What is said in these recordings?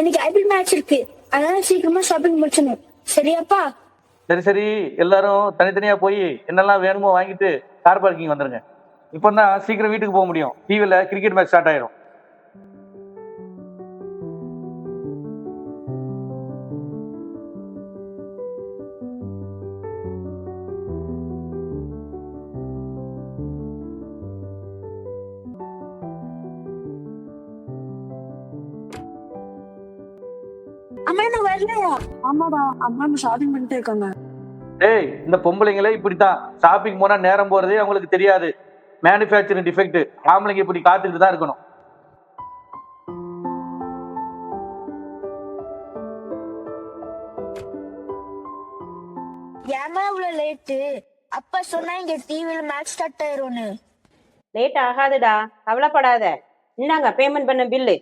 எனக்கு IPL match இருக்கு. அதனால சீக்கிரமா ஷாப்பிங் முடிச்சணும் சரியாப்பா? சரி சரி. எல்லாரும் தனித்தனியா போய் என்னெல்லாம் வேணுமோ வாங்கிட்டு கார் பார்க்கிங் வந்துருங்க. இப்போ தான் சீக்கிரம் வீட்டுக்கு போக முடியும். டிவியில் கிரிக்கெட் மேட்ச் ஸ்டார்ட் ஆயிரும். ஆமாடா அம்மா ஷாப்பிங் பண்ணிட்டு இருக்காங்க. டேய் இந்த பொம்பளைங்களே இப்படித்தான். ஷாப்பிங் போனா நேரம் போறதே அவங்களுக்கு தெரியாது. மேனுஃபேக்சரிங் டிஃபெக்ட் ஆம்பளைங்க இப்படி காத்துக்கிட்டு தான் இருக்கணும். ஏமா இவ்வளவு லேட்டு அப்பா சொன்னா இங்க டிவில மேட்ச் ஸ்டார்ட் ஆயிரும்னு. லேட் ஆகாதுடா. கவலைப்படாத. இந்தாங்க பேமெண்ட் பண்ண bill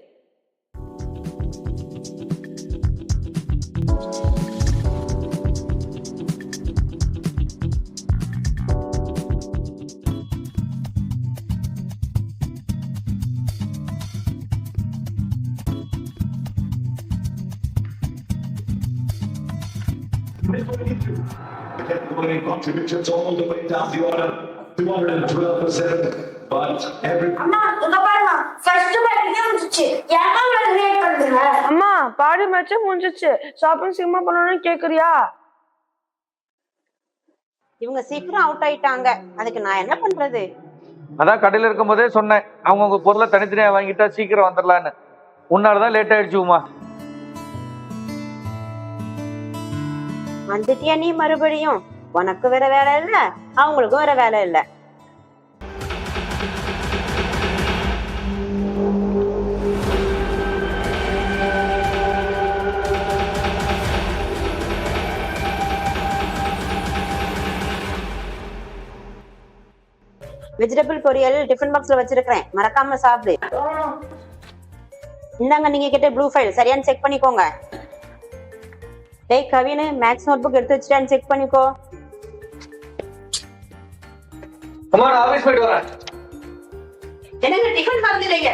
Everybody contributions all the way down the order, two hundred and twelve percent, but every. அம்மா இங்க பாருமா ஃபர்ஸ்ட் முடிஞ்சிச்சு. பாடி மேட்சே முடிஞ்சிச்சு. ஷாப்பிங் சீக்கிரமா பண்ணணும்னு கேக்குறியா? இவங்க சீக்கிரம் அவுட் ஆயிட்டாங்க. அதுக்கு நான் என்ன பண்றது? அதான் கடையில் இருக்கும் போதே சொன்னேன். அவங்கவுங்க பொருளை தனித்தனியா வாங்கிட்டா சீக்கிரம் வந்துடலான்னு உன்னால தான் லேட் ஆயிடுச்சு உமா. வந்துட்டியா நீ மறுபடியும்? உனக்கு வேற வேலை இல்ல அவங்களுக்கும் வேற வேலை இல்ல. வெஜிடபிள் பொரியல் டிஃபன் பாக்ஸ்ல வச்சிருக்கிறேன். மறக்காம சாப்பிடு. இந்தாங்க நீங்க கிட்ட ப்ளூ ஃபைல் சரியான்னு செக் பண்ணிக்கோங்க. டேய் கவினு மேக்ஸ் நோட் புக் எடுத்து வச்சுட்டான்னு செக் பண்ணிக்கோ. அம்மா நான் ஆஃபீஸ் போயிட்டு வரேன். என்னங்க டிஃபன் மறந்துட்டீங்க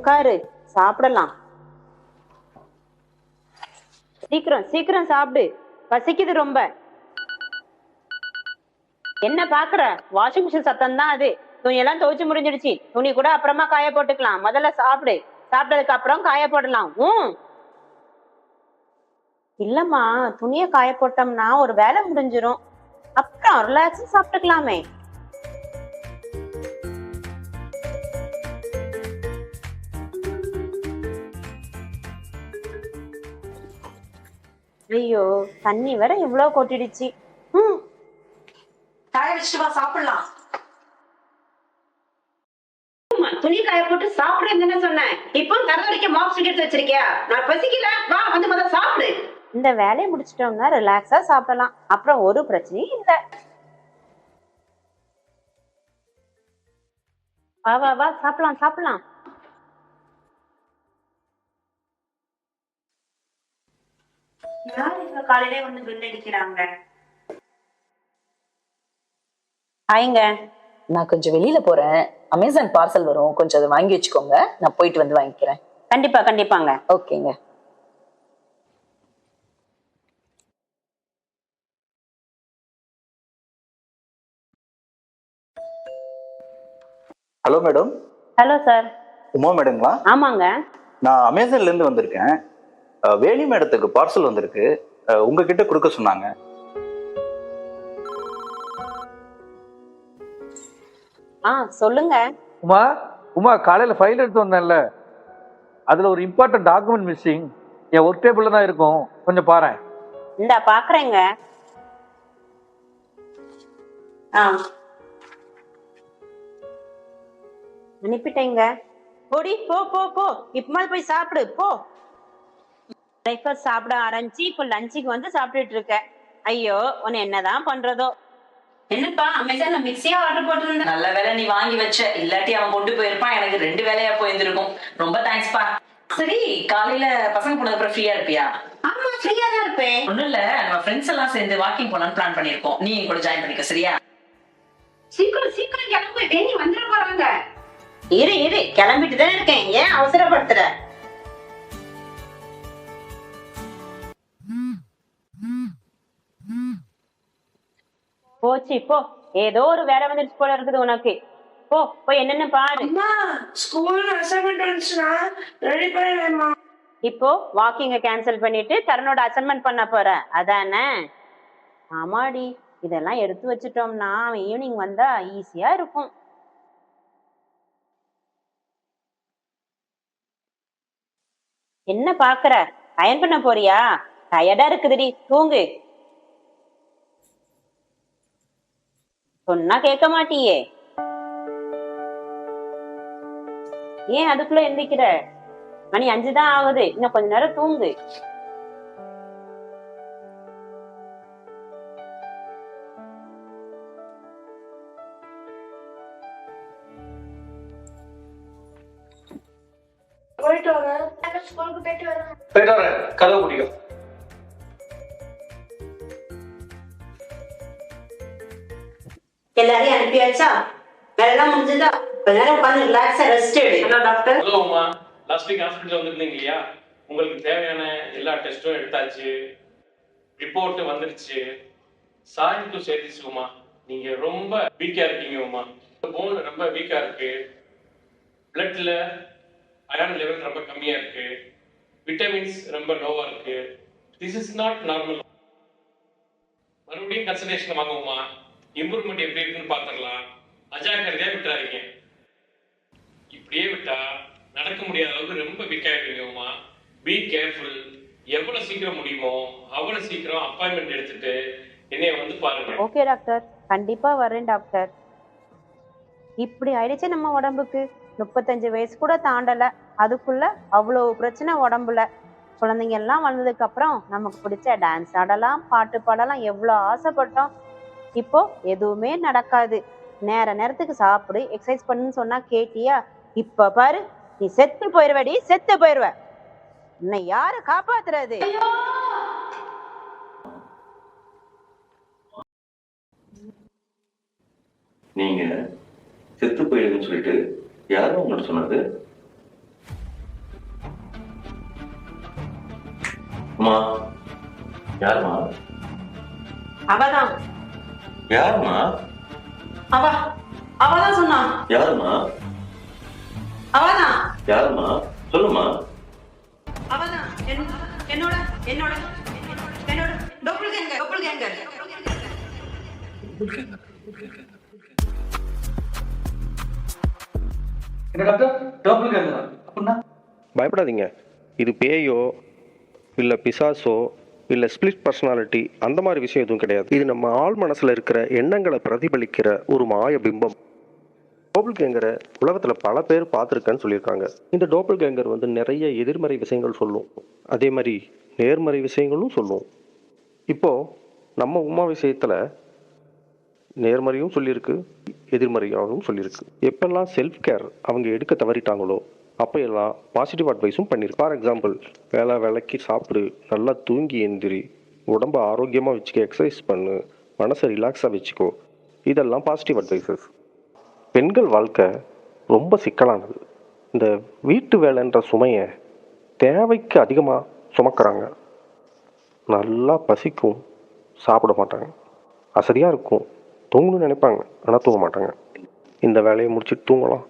உட்காரு. சாப்பிடலாம். சீக்கிரம் சீக்கிரம் சாப்பிடு. பசிக்குது ரொம்ப. என்ன பாக்குற? வாஷிங் மிஷின் சத்தம் தான் அது. துணி எல்லாம் துவைச்சு முடிஞ்சிடுச்சு. துணி கூட அப்புறமா காய போட்டுக்கலாம். முதல்ல சாப்பிடு. சாப்பிட்டதுக்கு அப்புறம் காய போடலாம். உம். இல்லம்மா துணியை காய போட்டோம்னா ஒரு வேலை முடிஞ்சிரும். அப்புறம் ரிலாக்ஸும் சாப்பிட்டுக்கலாமே. ஐயோ தண்ணி வேற இவ்வளவு கொட்டிடுச்சு. ம் காய வச்சுட்டு வா சாப்பிடலாம். துணி காய போட்டு சாப்பிடுன்னு சொன்னேன். இப்போ தர வரைக்கும் மாப்ஸ் எடுத்து வச்சிருக்கியா? நான் பசிக்கல. வா வந்து முதல்ல சாப்பிடு. இந்த வேலையை முடிச்சிட்டோம்னா ரிலாக்ஸா சாப்பிடலாம். அப்புறம் ஒரு பிரச்சனையும் இல்ல. வா வா வா சாப்பிடலாம் சாப்பிடலாம். யார் இவங்க காலையிலே வந்து பில் அடிக்கிறாங்க. ஹாய்ங்க. நான் கொஞ்சம் வெளியில போறேன். அமேசான் பார்சல் வரும். கொஞ்சம் அதை வாங்கி வச்சுக்கோங்க. நான் போயிட்டு வந்து வாங்கிக்கிறேன். கண்டிப்பா கண்டிப்பாங்க. ஓகேங்க. Hello madam hello sir Uma மேடங்களா ஆமாங்க. நான் அமேசான்ல இருந்து வந்திருக்கேன். வேணி மேடத்துக்கு பார்சல் வந்திருக்கு. உங்ககிட்ட கொடுக்க சொன்னாங்க. ஆ சொல்லுங்க. உமா உமா காலையில் ஃபைல் எடுத்து வந்தேன்ல. அதில் ஒரு இம்பார்ட்டன்ட் டாக்குமெண்ட் மிஸ்ஸிங் என் ஒர்க் டேபிளில் தான் இருக்கும். கொஞ்சம் பாரேன் இந்தா பாக்குறேங்க. ஆ. அனுப்பிட்டேங்க. போடி போ போ போ. இப்ப போய் சாப்பிடு போ. பிரேக்ஃபாஸ்ட் சாப்பிட ஆரம்பிச்சு இப்போ லஞ்சுக்கு வந்து சாப்பிட்டுட்டு இருக்க. ஐயோ உன்னை என்னதான் பண்றதோ. என்னப்பா அமேசான்ல மிக்சியா ஆர்டர் போட்டிருந்தேன் நல்ல வேலை நீ வாங்கி வச்ச. இல்லாட்டி அவன் கொண்டு போயிருப்பான். எனக்கு ரெண்டு வேலையா போயிருந்திருக்கும். ரொம்ப தேங்க்ஸ்ப்பா சரி காலையில பசங்க போனதுக்கு அப்புறம் ஃப்ரீயா இருப்பியா? ஆமா ஃப்ரீயா தான் இருப்பேன். ஒண்ணும் இல்ல. நம்ம ஃப்ரெண்ட்ஸ் எல்லாம் சேர்ந்து வாக்கிங் போலாம்னு பிளான் பண்ணிருக்கோம் நீ கூட ஜாயின் பண்ணிக்க சரியா? சீக்கிரம் சீக்கிரம் கிளம்பு. வேணி வந்துட போறாங்க. இரு இரு. கிளம்பிட்டு தான் இருக்கேன். ஏன் அவசரப்படுத்துற? போச்சு போ. ஏதோ ஒரு வேலை வந்துருச்சு போல இருக்குது உனக்கு. போ போய் என்னென்ன பாரு. ஸ்கூல்ல அசைன்மெண்ட் வந்துச்சுன்னா ரெடி பண்ணிடுவேம்மா இப்போ வாக்கிங்க கேன்சல் பண்ணிட்டு கரனோட அசைன்மெண்ட் பண்ண போற. அதானே? ஆமாடி. இதெல்லாம் எடுத்து வச்சிட்டோம்னா அவன் ஈவினிங் வந்தா ஈஸியா இருக்கும். என்ன பாக்குற? அயன் பண்ண போறியா? டயர்டா இருக்குதுடி. தூங்கு. சொன்னா கேட்க மாட்டியே. ஏன் அதுக்குள்ள எந்திக்கிற? மணி அஞ்சு தான் ஆகுது. இன்னும் கொஞ்ச நேரம் தூங்கு. போயிட்டு வரேன் போயிட்டு வரேன் கதவு பிடிக்கும் எல்லாரையும் அனுப்பியாச்சா வேலைலாம் முடிஞ்சதா கொஞ்ச நேரம் உட்காந்து ரிலாக்ஸா ரெஸ்ட் எடு doctor hello Uma last week hospital வந்திருந்தீங்க இல்லையா உங்களுக்கு தேவையான எல்லா டெஸ்ட்டும் எடுத்தாச்சு ரிப்போர்ட் வந்துருச்சு சாரி டு சேதிஸ் உமா நீங்க ரொம்ப வீக்கா இருக்கீங்க உமா போன் ரொம்ப வீக்கா இருக்கு பிளட்ல அயர்ன் லெவல் ரொம்ப கம்மியா இருக்கு விட்டமின்ஸ் ரொம்ப லோவா இருக்கு திஸ் இஸ் நாட் நார்மல் மறுபடியும் கன்சல்டேஷன் வாங்குவோமா இம்ப்ரூவ்மெண்ட் எப்படி இருக்குன்னு பார்த்துடலாம் அஜாக்கிரதையா விட்டுறாதீங்க. இப்படியே விட்டா நடக்க முடியாத அளவுக்கு ரொம்ப விக்காயிடுவீங்கம்மா பி கேர்ஃபுல் எவ்வளவு சீக்கிரம் முடியுமோ அவ்வளவு சீக்கிரம் அப்பாயின்மெண்ட் எடுத்துட்டு என்னைய வந்து பாருங்க. ஓகே டாக்டர் கண்டிப்பா வரேன் டாக்டர் இப்படி ஆயிடுச்சு நம்ம உடம்புக்கு. முப்பத்தஞ்சு வயசு கூட தாண்டல. அதுக்குள்ள அவ்வளவு பிரச்சனை உடம்புல. குழந்தைங்க எல்லாம் வளர்ந்ததுக்கு அப்புறம் நமக்கு பிடிச்ச டான்ஸ் ஆடலாம் பாட்டு பாடலாம். எவ்வளவு ஆசைப்பட்டோம். இப்போ எதுவுமே நடக்காது. நேர நேரத்துக்கு சாப்பிடு எக்ஸசைஸ் பண்ணுன்னு சொன்னா கேட்டியா? இப்ப பாரு நீ செத்து போயிருவடி செத்து போயிருவ. உன்னை யாரு காப்பாத்துறது? நீங்க செத்து போயிடுன்னு சொல்லிட்டு யாரும் உங்களுக்கு சொன்னது? அம்மா யாருமா? அவதான். யாருமா அவ அவதான் சொன்னா. யாருமா அவதான் யாருமா சொல்லுமா அவதான் என்- என்னோட என்னோட டொப்புள் டொப்புள் பயப்படாதீங்க. இது பேயோ இல்லை பிசாசோ இல்லை ஸ்பிளிட் பர்சனாலிட்டி அந்த மாதிரி விஷயம் எதுவும் கிடையாது. இது நம்ம ஆள் மனசில் இருக்கிற எண்ணங்களை பிரதிபலிக்கிற ஒரு மாய பிம்பம் டோபிள் கேங்கரை உலகத்தில் பல பேர் பார்த்துருக்கேன்னு சொல்லியிருக்காங்க. இந்த டோபிள் கேங்கர் வந்து நிறைய எதிர்மறை விஷயங்கள் சொல்லும். அதே மாதிரி நேர்மறை விஷயங்களும் சொல்லும். இப்போது நம்ம உமா விஷயத்தில் நேர்மறையும் சொல்லியிருக்கு எதிர்மறையாகவும் சொல்லியிருக்கு. எப்பெல்லாம் செல்ஃப் கேர் அவங்க எடுக்க தவறிட்டாங்களோ அப்போ எல்லாம் பாசிட்டிவ் அட்வைஸும் பண்ணியிருக்கு ஃபார் எக்ஸாம்பிள் வேலை வேலைக்கு சாப்பிடு. நல்லா தூங்கி எந்திரி. உடம்ப ஆரோக்கியமாக வச்சுக்க எக்ஸசைஸ் பண்ணு. மனசை ரிலாக்ஸாக வச்சுக்கோ. இதெல்லாம் பாசிட்டிவ் அட்வைசஸ் பெண்கள் வாழ்க்கை ரொம்ப சிக்கலானது. இந்த வீட்டு வேலைன்ற சுமையை தேவைக்கு அதிகமாக சுமக்கிறாங்க. நல்லா பசிக்கும். சாப்பிட மாட்டாங்க. அசதியாக இருக்கும். தூங்கணும்னு நினைப்பாங்க. ஆனால் தூங்க மாட்டாங்க. இந்த வேலையை முடிச்சுட்டு தூங்கலாம்.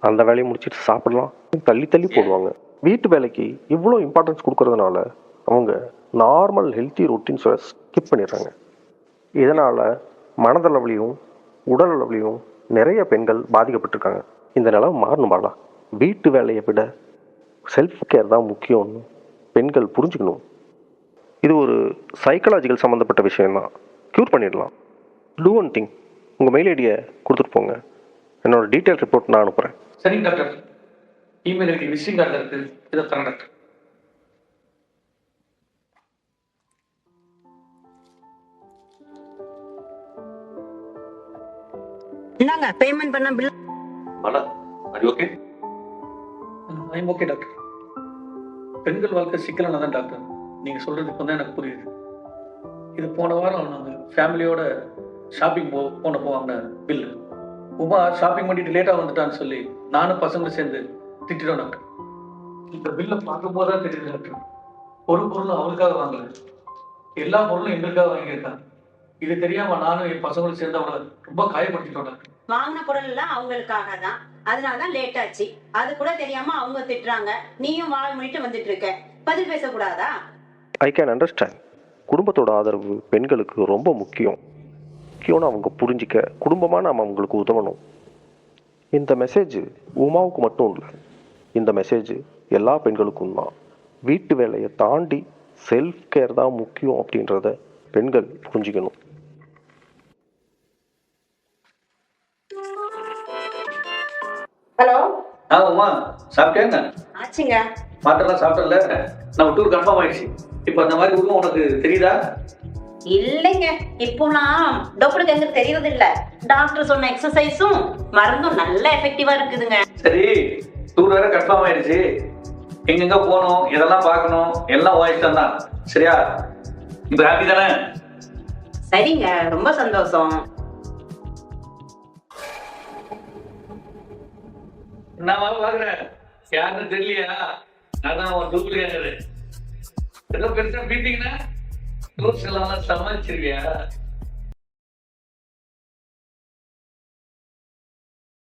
அந்த வேலையை முடிச்சுட்டு சாப்பிடலாம். தள்ளி தள்ளி போடுவாங்க. வீட்டு வேலைக்கு இவ்வளோ இம்பார்ட்டன்ஸ் கொடுக்கறதுனால அவங்க நார்மல் ஹெல்த்தி ரொட்டீன்ஸை ஸ்கிப் பண்ணிடுறாங்க. இதனால் மனதளவுலையும் உடல் அளவுலையும் நிறைய பெண்கள் பாதிக்கப்பட்டிருக்காங்க. இந்த நிலம் மாறணும் வீட்டு வேலையை விட செல்ஃப் கேர் தான் முக்கியம்னு பெண்கள் புரிஞ்சுக்கணும். இது ஒரு சைக்கலாஜிக்கல் சம்மந்தப்பட்ட விஷயம்தான். க்யூர் பண்ணிடலாம். டூ ஒன் திங் உங்கள் மெயில் ஐடியை கொடுத்துட்டு போங்க. என்னோடய டீட்டெயில் ரிப்போர்ட் நான் அனுப்புகிறேன் சரிங்க டாக்டர். இமெயில் ஐடி விசிட்டிங் கார்டில் இருக்கு இதை தரேன் டாக்டர். இந்தாங்க பேமெண்ட் பண்ண பில் பாலா அது ஓகே ஐம் ஓகே டாக்டர். பெண்கள் வாழ்க்கை சிக்கலான தான் டாக்டர். நீங்கள் சொல்கிறதுக்கு வந்து எனக்கு புரியுது. இது போன வாரம் நாங்கள் ஃபேமிலியோட ஷாப்பிங் போ போனப்போ வாங்கின பில்லு உமா ஷாப்பிங் பண்ணிட்டு லேட்டாக வந்துட்டான்னு சொல்லி நானும் பசங்களும் சேர்ந்து திட்டிட்டோம் டாக்டர். இந்த பில்லை பார்க்கும்போது தான் தெரியுது டாக்டர். ஒரு பொருளும் அவளுக்காக வாங்கல. எல்லா பொருளும் எங்களுக்காக வாங்கியிருக்காங்க. இது தெரியாம நானும் என் பசங்களும் சேர்ந்து அவளை ரொம்ப காயப்படுத்திட்டோம் டாக்டர். வாங்கின பொருள் எல்லாம் அவங்களுக்காக தான். அதனாலதான் லேட் ஆச்சு. அது கூட தெரியாம அவங்க திட்டுறாங்க. நீயும் வாய் முடிட்டு வந்துட்டு இருக்க. பதில் பேசக்கூடாதா? ஐ கேன் அண்டர்ஸ்டாண்ட் குடும்பத்தோட ஆதரவு பெண்களுக்கு ரொம்ப முக்கியம். முக்கியம்னு அவங்க புரிஞ்சிக்க. குடும்பமாக நாம் அவங்களுக்கு உதவணும். இந்த மெசேஜ் உமாவுக்கு மட்டும் இல்லை. இந்த மெசேஜ் எல்லா பெண்களுக்கும் தான். வீட்டு வேலையை தாண்டி செல்ஃப் கேர் தான் முக்கியம் அப்படின்றத பெண்கள் புரிஞ்சுக்கணும். ஹலோ? ஆ உமா சாப்பிட்டேங்க ஆச்சுங்க. மாத்திரலாம் சாப்பிட்டல? நம்ம டூர் கன்ஃபார்ம் ஆயிடுச்சு. இப்போ அந்த மாதிரி உருவம் உனக்கு தெரியுதா? இல்லைங்க. இப்போலாம் டாக்டருக்கு எங்க தெரியறது இல்ல டாக்டர் சொன்ன எக்ஸசைஸும் மருந்தும் நல்ல எஃபெக்டிவா இருக்குதுங்க. சரி டூர் வேற கன்ஃபார்ம் ஆயிடுச்சு. எங்கெங்க போகணும் இதெல்லாம் பார்க்கணும் எல்லாம் வாய்ஸ் தான். சரியா? இப்போ ஹாப்பி தானே? சரிங்க ரொம்ப சந்தோஷம். நான் பாக்குறேன் யாருன்னு தெரியலையா? நான் தான் உன் டூப்ளிகேட் ஏதோ பெருசா பீட்டிங்கன்னா டூர்ஸ் எல்லாம் சமாளிச்சிருவியா?